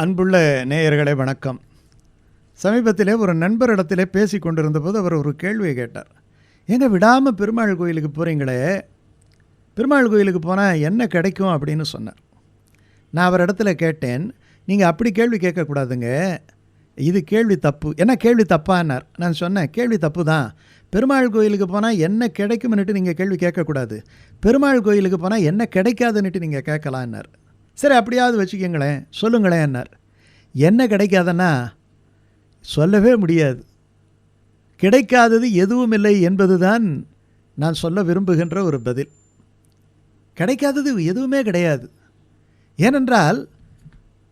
அன்புள்ள நேயர்களே வணக்கம். சமீபத்திலே ஒரு நண்பரிடத்திலே பேசி கொண்டிருந்தபோது அவர் ஒரு கேள்வியை கேட்டார். எங்கே விடாமல் பெருமாள் கோயிலுக்கு போகிறீங்களே பெருமாள் கோயிலுக்கு போனால் என்ன கிடைக்கும்? அப்படின்னு சொன்னார். நான் அவர் இடத்துல கேட்டேன். நீங்கள் அப்படி கேள்வி கேட்கக்கூடாதுங்க. இது கேள்வி தப்பு. என்ன கேள்வி தப்பான்னார்? நான் சொன்னேன் கேள்வி தப்பு தான் பெருமாள் கோயிலுக்கு போனால் என்ன கிடைக்கும்னுட்டு நீங்கள் கேள்வி கேட்கக்கூடாது. பெருமாள் கோயிலுக்கு போனால் என்ன கிடைக்காதுன்னுட்டு நீங்கள் கேட்கலான்னார். சரி அப்படியாவது வச்சுக்கோங்களேன். சொல்லுங்களேன் என்னார் என்ன கிடைக்காதன்னா சொல்லவே முடியாது. கிடைக்காதது எதுவும் இல்லை என்பது தான் நான் சொல்ல விரும்புகின்ற ஒரு பதில். கிடைக்காதது எதுவுமே கிடையாது. ஏனென்றால்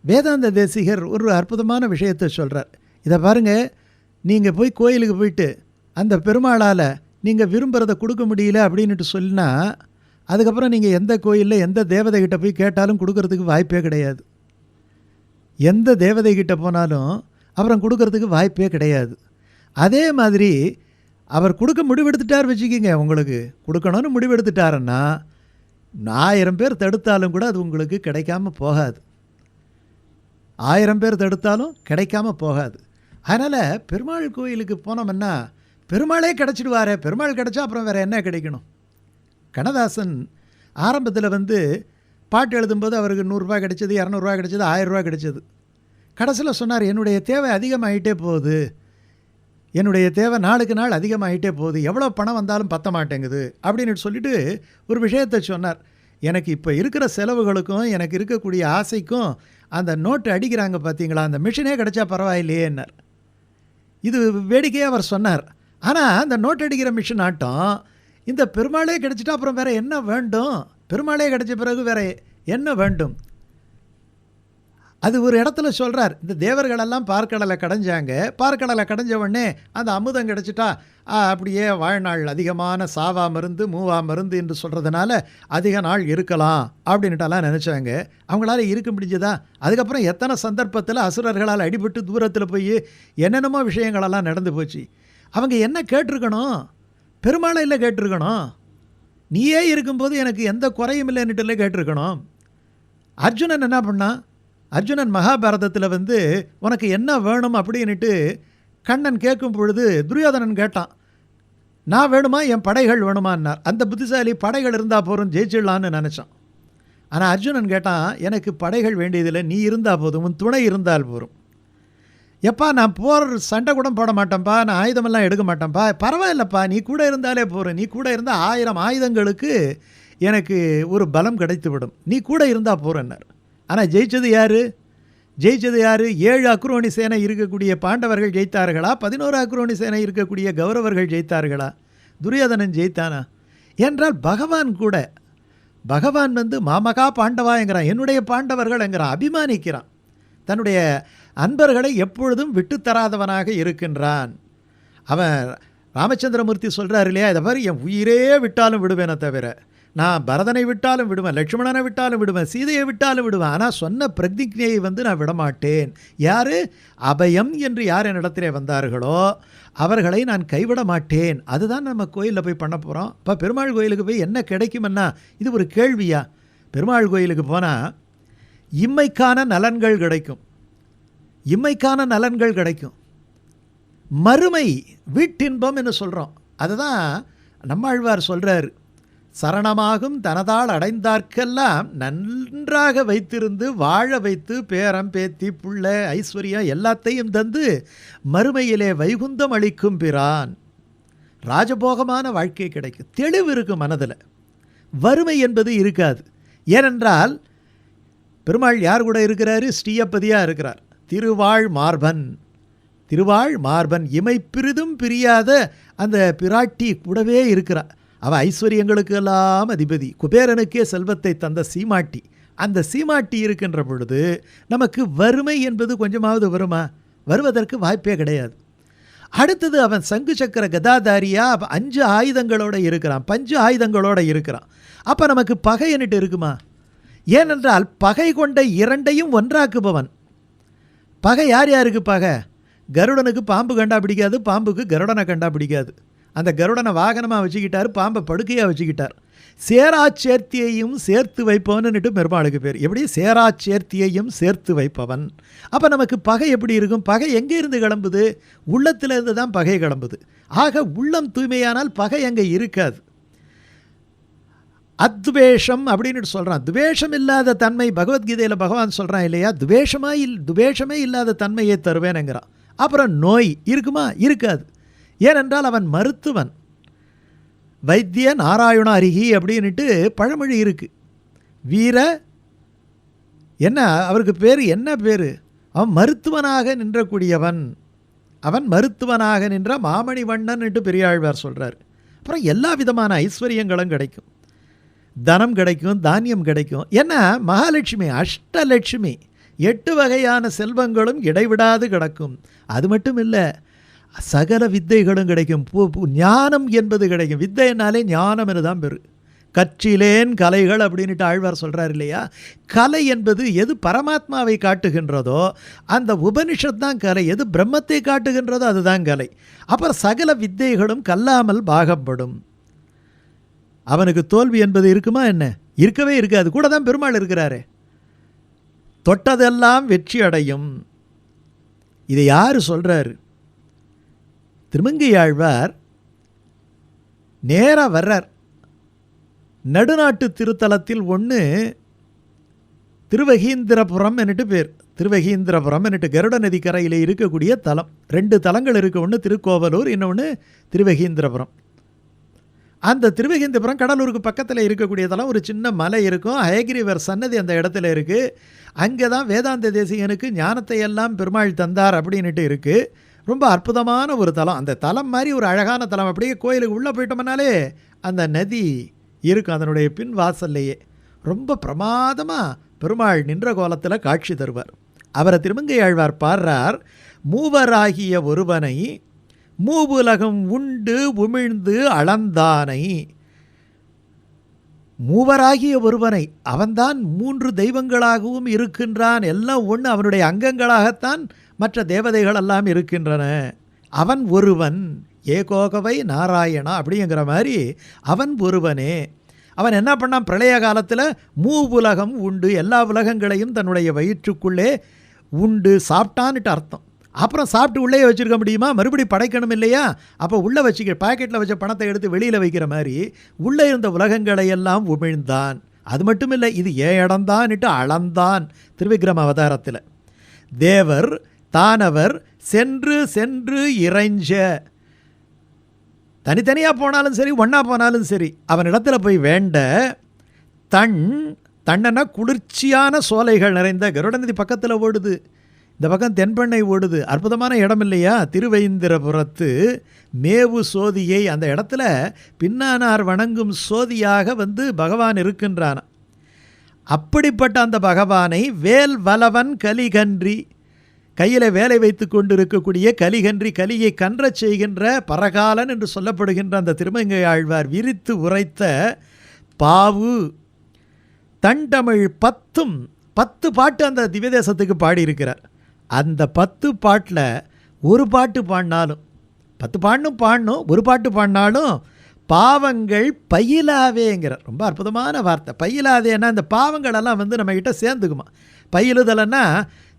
வேதாந்த தேசிகர் ஒரு அற்புதமான விஷயத்தை சொல்கிறார் இதை பாருங்கள் நீங்கள் போய் கோயிலுக்கு போயிட்டு அந்த பெருமாளால் நீங்கள் விரும்புகிறத கொடுக்க முடியல அப்படின்ட்டு சொன்னால் அதுக்கப்புறம் நீங்கள் எந்த கோயிலில் எந்த தேவதைகிட்ட போய் கேட்டாலும் கொடுக்கறதுக்கு வாய்ப்பே கிடையாது. எந்த தேவதைகிட்ட போனாலும் அப்புறம் கொடுக்கறதுக்கு வாய்ப்பே கிடையாது. அதே மாதிரி அவர் கொடுக்க முடிவெடுத்துட்டார் வச்சுக்கிங்க உங்களுக்கு. கொடுக்கணும்னு முடிவெடுத்துட்டாருன்னா ஆயிரம் பேர் தடுத்தாலும் கூட அது உங்களுக்கு கிடைக்காம போகாது. ஆயிரம் பேர் தடுத்தாலும் கிடைக்காம போகாது. அதனால் பெருமாள் கோயிலுக்கு போனோம்னா பெருமாளே கிடச்சிடுவாரே. பெருமாள் கிடச்சா அப்புறம் வேறு என்ன கிடைக்கணும்? கண்ணதாசன் ஆரம்பத்தில் வந்து பாட்டு எழுதும்போது அவருக்கு நூறுரூவா கிடைச்சது இரநூறுவா கிடைச்சது ஆயிரரூவா கிடைச்சது. கடைசியில் சொன்னார் என்னுடைய தேவை அதிகமாகிட்டே போகுது. என்னுடைய தேவை நாளுக்கு நாள் அதிகமாகிட்டே போகுது. எவ்வளோ பணம் வந்தாலும் பத்த மாட்டேங்குது. அப்படின்னு சொல்லிட்டு ஒரு விஷயத்தை சொன்னார். எனக்கு இப்போ இருக்கிற செலவுகளுக்கும் எனக்கு இருக்கக்கூடிய ஆசைக்கும் அந்த நோட்டு அடிக்கிறாங்க பார்த்தீங்களா? அந்த மிஷினே கிடைச்சா பரவாயில்லையேன்னார் இது வேடிக்கையாக அவர் சொன்னார். ஆனால் அந்த நோட் அடிக்கிற மிஷின் ஆட்டம் இந்த பெருமாளே கிடைச்சிட்டா அப்புறம் வேறு என்ன வேண்டும்? பெருமாளே கிடைச்ச பிறகு வேறு என்ன வேண்டும்? அது ஒரு இடத்துல சொல்கிறார் இந்த தேவர்களெல்லாம் பார்க்கடலை கடைஞ்சாங்க. பார்க்கடலை கடைஞ்ச உடனே அந்த அமுதம் கிடச்சிட்டா ஆ, அப்படியே வாழ்நாள் அதிகமான சாவா மருந்து மூவா மருந்து என்று சொல்கிறதுனால அதிக நாள் இருக்கலாம் அப்படின்ட்டுலாம் நினச்சாங்க. அவங்களால இருக்க முடிஞ்சதா? அதுக்கப்புறம் எத்தனை சந்தர்ப்பத்தில் அசுரர்களால் அடிபட்டு தூரத்தில் போய் என்னென்னமோ விஷயங்களெல்லாம் நடந்து போச்சு. அவங்க என்ன கேட்டிருக்கணும்? பெருமாளை இல்லை கேட்டிருக்கணும். நீயே இருக்கும்போது எனக்கு எந்த குறையும் இல்லைன்னுட்டுல கேட்டிருக்கணும். அர்ஜுனன் என்ன பண்ணான் அர்ஜுனன் மகாபாரதத்தில் வந்து உனக்கு என்ன வேணும்? அப்படின்னுட்டு கண்ணன் கேட்கும் பொழுது துரியோதனன் கேட்டான். நான் வேணுமா? என் படைகள் வேணுமான்னார் அந்த புத்திசாலி படைகள் இருந்தால் போதும் ஜெயிச்சிடலான்னு நினச்சான். ஆனால் அர்ஜுனன் கேட்டான் எனக்கு படைகள் வேண்டியதில்லை நீ இருந்தால் போதும் உன் துணை இருந்தால் போதும். எப்பா நான் போர் சண்டை கூட போட மாட்டேன்ப்பா நான் ஆயுதமெல்லாம் எடுக்க மாட்டேன்ப்பா. பரவாயில்லப்பா நீ கூட இருந்தாலே போகிறேன் நீ கூட இருந்தால் ஆயிரம் ஆயுதங்களுக்கு எனக்கு ஒரு பலம் கிடைத்து விடும் நீ கூட இருந்தால் போகிறேன்னார் ஆனால் ஜெயிச்சது யார்? ஜெயிச்சது யார்? ஏழு அக்ரோணி சேனை இருக்கக்கூடிய பாண்டவர்கள் ஜெயித்தார்களா? பதினோரு அக்ரோணி சேனை இருக்கக்கூடிய கௌரவர்கள் ஜெயித்தார்களா? துரியோதனன் ஜெயித்தானா? என்றால் பகவான் கூட பகவான் வந்து மாமகா பாண்டவாங்கிறான் என்னுடைய பாண்டவர்கள் என்கிறான். அபிமானிக்கிறான். தன்னுடைய அன்பர்களை எப்பொழுதும் விட்டுத்தராதவனாக இருக்கின்றான். அவன் ராமச்சந்திரமூர்த்தி சொல்கிறார் இல்லையா இதை மாதிரி என் உயிரே விட்டாலும் விடுவேனே தவிர நான் பரதனை விட்டாலும் விடுவேன் லட்சுமணனை விட்டாலும் விடுவேன் சீதையை விட்டாலும் விடுவேன் ஆனால் சொன்ன பிரதிஜையை வந்து நான் விடமாட்டேன். யார்? அபயம் என்று யார் என்னிடத்திலே வந்தார்களோ அவர்களை நான் கைவிட மாட்டேன். அதுதான் நம்ம கோயிலில் போய் பண்ண போகிறோம் இப்போ பெருமாள் கோயிலுக்கு போய் என்ன கிடைக்குமென்னா இது ஒரு கேள்வியா? பெருமாள் கோயிலுக்கு போனால் இம்மைக்கான நலன்கள் கிடைக்கும். இம்மைக்கான நலன்கள் கிடைக்கும். மறுமை வீட்டின்பம் என்று சொல்கிறோம் அதுதான் நம்மாழ்வார் சொல்கிறார் சரணமாகும் தனதால் அடைந்தார்க்கெல்லாம் நன்றாக வைத்திருந்து வாழ வைத்து பேரம் பேத்தி புள்ள ஐஸ்வர்யம் எல்லாத்தையும் தந்து மறுமையிலே வைகுந்தம் அளிக்கும் பிரான். ராஜபோகமான வாழ்க்கை கிடைக்கும். தெளிவு இருக்கும் மனதில். வறுமை என்பது இருக்காது. ஏனென்றால் பெருமாள் யார் கூட இருக்கிறாரு? ஸ்ரீயப்பதியாக இருக்கிறார். திருவாழ் மார்பன். திருவாழ் மார்பன் இமை பிரிதும் பிரியாத அந்த பிராட்டி கூடவே இருக்கிறாள் அவள் ஐஸ்வர்யங்களுக்கு எல்லாம் அதிபதி. குபேரனுக்கே செல்வத்தை தந்த சீமாட்டி. அந்த சீமாட்டி இருக்கின்ற பொழுது நமக்கு வறுமை என்பது கொஞ்சமாவது வருமா? வருவதற்கு வாய்ப்பே கிடையாது. அடுத்தது அவன் சங்கு சக்கர கதாதாரியாக அவன் அஞ்சு ஆயுதங்களோட இருக்கிறான். பஞ்சு ஆயுதங்களோடு இருக்கிறான். அப்போ நமக்கு பகையன்ட்டு இருக்குமா? ஏனென்றால் பகை கொண்ட இரண்டையும் ஒன்றாக்குபவன். பகை யார் யாருக்கு பகை? கருடனுக்கு பாம்பு கண்டா பிடிக்காது பாம்புக்கு கருடனை கண்டா பிடிக்காது. அந்த கருடனை வாகனமாக வச்சுக்கிட்டார் பாம்பை படுக்கையாக வச்சுக்கிட்டார். சேராச்சேர்த்தியையும் சேர்த்து வைப்பவன்னுட்டு பெருமாளுக்கு பேர். எப்படி சேராச்சேர்த்தியையும் சேர்த்து வைப்பவன். அப்போ நமக்கு பகை எப்படி இருக்கும்? பகை எங்கே இருந்து கிளம்புது? உள்ளத்துல இருந்து தான் பகை கிளம்புது. ஆக உள்ளம் தூய்மையானால் பகை அங்கே இருக்காது. அத்வேஷம் அப்படின்னு சொல்கிறான் துவேஷம் இல்லாத தன்மை பகவத்கீதையில் பகவான் சொல்கிறான் இல்லையா? துவேஷமாக இல் துவேஷமே இல்லாத தன்மையை தருவேனுங்கிறான். அப்புறம் நோய் இருக்குமா? இருக்காது. ஏனென்றால் அவன் மருத்துவன். வைத்திய நாராயண அருகி அப்படின்ட்டு பழமொழி இருக்குது வீர என்ன? அவருக்கு பேர் என்ன பேர்? அவன் மருத்துவனாக நின்றக்கூடியவன். அவன் மருத்துவனாக நின்ற மாமணி வண்ணன்ட்டு பெரியாழ்வார் சொல்கிறார் அப்புறம் எல்லா விதமான ஐஸ்வர்யங்களும் கிடைக்கும். தனம் கிடைக்கும் தானியம் கிடைக்கும். ஏன்னா மகாலட்சுமி அஷ்டலட்சுமி எட்டு வகையான செல்வங்களும் இடைவிடாது கிடக்கும். அது மட்டும் இல்லை சகல வித்தைகளும் கிடைக்கும். ஞானம் என்பது கிடைக்கும். வித்தைனாலே ஞானம் தான் பெரு. கற்றிலேன் கலைகள் அப்படின்ட்டு ஆழ்வார் சொல்கிறார் இல்லையா? கலை என்பது எது பரமாத்மாவை காட்டுகின்றதோ அந்த உபனிஷத் தான் கலை. எது பிரம்மத்தை காட்டுகின்றதோ அதுதான் கலை. அப்புறம் சகல வித்தைகளும் கல்லாமல் பாகப்படும். அவனுக்கு தோல்வி என்பது இருக்குமா என்ன? இருக்கவே இருக்காது. கூட தான் பெருமாள் இருக்கிறாரே. தொட்டதெல்லாம் வெற்றி அடையும். இதை யார் சொல்கிறாரு திருமங்கையாழ்வார் நேராக வர்றார். நடுநாட்டு திருத்தலத்தில் ஒன்று திருவகீந்திரபுரம் என்னட்டு பேர். திருவகீந்திரபுரம் என்னட்டு கருட நதி கரையில் இருக்கக்கூடிய தலம். ரெண்டு தலங்கள் இருக்குது ஒன்று திருக்கோவலூர் இன்னொன்று திருவகீந்திரபுரம். அந்த திருவகீந்திரபுரம் கடலூருக்கு பக்கத்தில் இருக்கக்கூடிய தலம் ஒரு சின்ன மலை இருக்கும். அயகிரிவர் சன்னதி அந்த இடத்துல இருக்குது அங்கே தான் வேதாந்த தேசிகனுக்கு ஞானத்தை எல்லாம் பெருமாள் தந்தார் அப்படின்ட்டு இருக்குது ரொம்ப அற்புதமான ஒரு தலம். அந்த தலம் மாதிரி ஒரு அழகான தலம். அப்படியே கோயிலுக்கு உள்ளே போயிட்டோம்னாலே அந்த நதி இருக்கும் அதனுடைய பின் வாசல்லையே. ரொம்ப பிரமாதமாக பெருமாள் நின்ற கோலத்தில் காட்சி தருவார். அவரை திருமங்கை ஆழ்வார் பாடுறார் மூவராகிய ஒருவனை மூவுலகம் உண்டு உமிழ்ந்து அளந்தானை. மூவராகிய ஒருவனை அவன்தான் மூன்று தெய்வங்களாகவும் இருக்கின்றான். எல்லாம் ஒன்று அவனுடைய அங்கங்களாகத்தான் மற்ற தேவதைகள் எல்லாம் இருக்கின்றன. அவன் ஒருவன் ஏகோகவை நாராயணா அப்படிங்கிற மாதிரி அவன் ஒருவனே. அவன் என்ன பண்ணான்? பிரளய காலத்தில் மூ உலகம் உண்டு எல்லா உலகங்களையும் தன்னுடைய வயிற்றுக்குள்ளே உண்டு சாப்பிட்டான்ட்டு அர்த்தம். அப்புறம் சாப்பிட்டு உள்ளே வச்சுருக்க முடியுமா? மறுபடி படைக்கணும் இல்லையா? அப்போ உள்ளே வச்சுக்க பாக்கெட்டில் வச்ச பணத்தை எடுத்து வெளியில் வைக்கிற மாதிரி உள்ளே இருந்த உலகங்களை எல்லாம் உமிழ்ந்தான். அது மட்டும் இல்லை இது ஏன் இடம்தான்னுட்டு அளந்தான் திருவிக்ரம அவதாரத்தில். தேவர் தானவர் சென்று சென்று இறைஞ்ச. தனித்தனியாக போனாலும் சரி ஒன்றா போனாலும் சரி அவனிடத்துல போய் வேண்ட தன் தண்டனை குளிர்ச்சியான சோலைகள் நிறைந்த கருடநதி பக்கத்தில் ஓடுது. இந்த பக்கம் தென்பெண்ணை ஓடுது. அற்புதமான இடம் இல்லையா திருவைந்திரபுரத்து மேவு சோதியை அந்த இடத்துல பின்னானார் வணங்கும் சோதியாக வந்து பகவான் இருக்கின்றான். அப்படிப்பட்ட அந்த பகவானை வேல் வலவன் கலிகன்றி கையில் வேலை வைத்து கொண்டு இருக்கக்கூடிய கலிகன்றி கலியை கன்றச் செய்கின்ற பரகாலன் என்று சொல்லப்படுகின்ற அந்த திருமங்கை ஆழ்வார் விரித்து உரைத்த பாவு. தண்டமிழ் பத்தும் பத்து பாட்டு அந்த திவ்யதேசத்துக்கு பாடியிருக்கிறார். அந்த பத்து பாட்டில் ஒரு பாட்டு பாடினாலும் பத்து பாடணும் பாடணும் ஒரு பாட்டு பாடினாலும் பாவங்கள் பயிலாவேங்கிற ரொம்ப அற்புதமான வார்த்தை. பயிலாதேன்னா இந்த பாவங்களெல்லாம் வந்து நம்மக்கிட்ட சேர்ந்துக்குமா? பயிலுதலைன்னா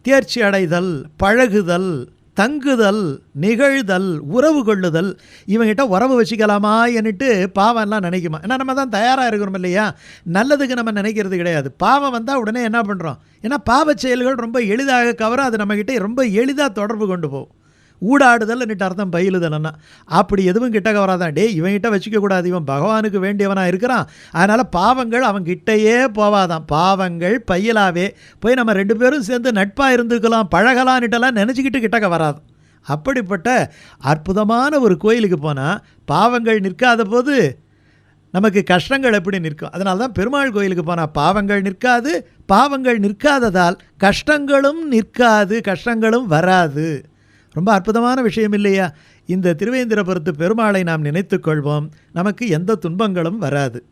தேர்ச்சி அடைதல் பழகுதல் தங்குதல் நிகழ்தல் உறவு கொள்ளுதல் இவங்கிட்ட உறவு வச்சுக்கலாமா என்னட்டு பாவம்லாம் நினைக்குமா? ஏன்னா நம்ம தான் தயாராக இருக்கிறோம் இல்லையா? நல்லதுக்கு நம்ம நினைக்கிறது கிடையாது. பாவம் வந்தால் உடனே என்ன பண்ணுறோம் ஏன்னா பாவ செயல்கள் ரொம்ப எளிதாக கவரும் அது நம்மக்கிட்ட ரொம்ப எளிதாக தொடர்பு கொண்டு போகும். ஊடாடுதல் என்னட்டு அர்த்தம் பயிலுதல்னா அப்படி எதுவும் கிட்டக்க வராதான் டே இவன்கிட்ட வச்சுக்கக்கூடாது. இவன் பகவானுக்கு வேண்டியவனாக இருக்கிறான். அதனால் பாவங்கள் அவன் கிட்டையே போவாதான். பாவங்கள் பயிலாவே. போய் நம்ம ரெண்டு பேரும் சேர்ந்து நட்பாக இருந்துக்கலாம் பழகலான்னுட்டெல்லாம் நினச்சிக்கிட்டு கிட்டக்க வராது அப்படிப்பட்ட அற்புதமான ஒரு கோயிலுக்கு போனால் பாவங்கள் நிற்காத போது நமக்கு கஷ்டங்கள் எப்படி நிற்கும்? அதனால தான் பெருமாள் கோயிலுக்கு போனால் பாவங்கள் நிற்காது பாவங்கள் நிற்காததால் கஷ்டங்களும் நிற்காது கஷ்டங்களும் வராது. ரொம்ப அற்புதமான விஷயம் இல்லையா? இந்த திருவேந்திரபுரத்து பெருமாளை நாம் நினைத்து கொள்வோம். நமக்கு எந்த துன்பங்களும் வராது.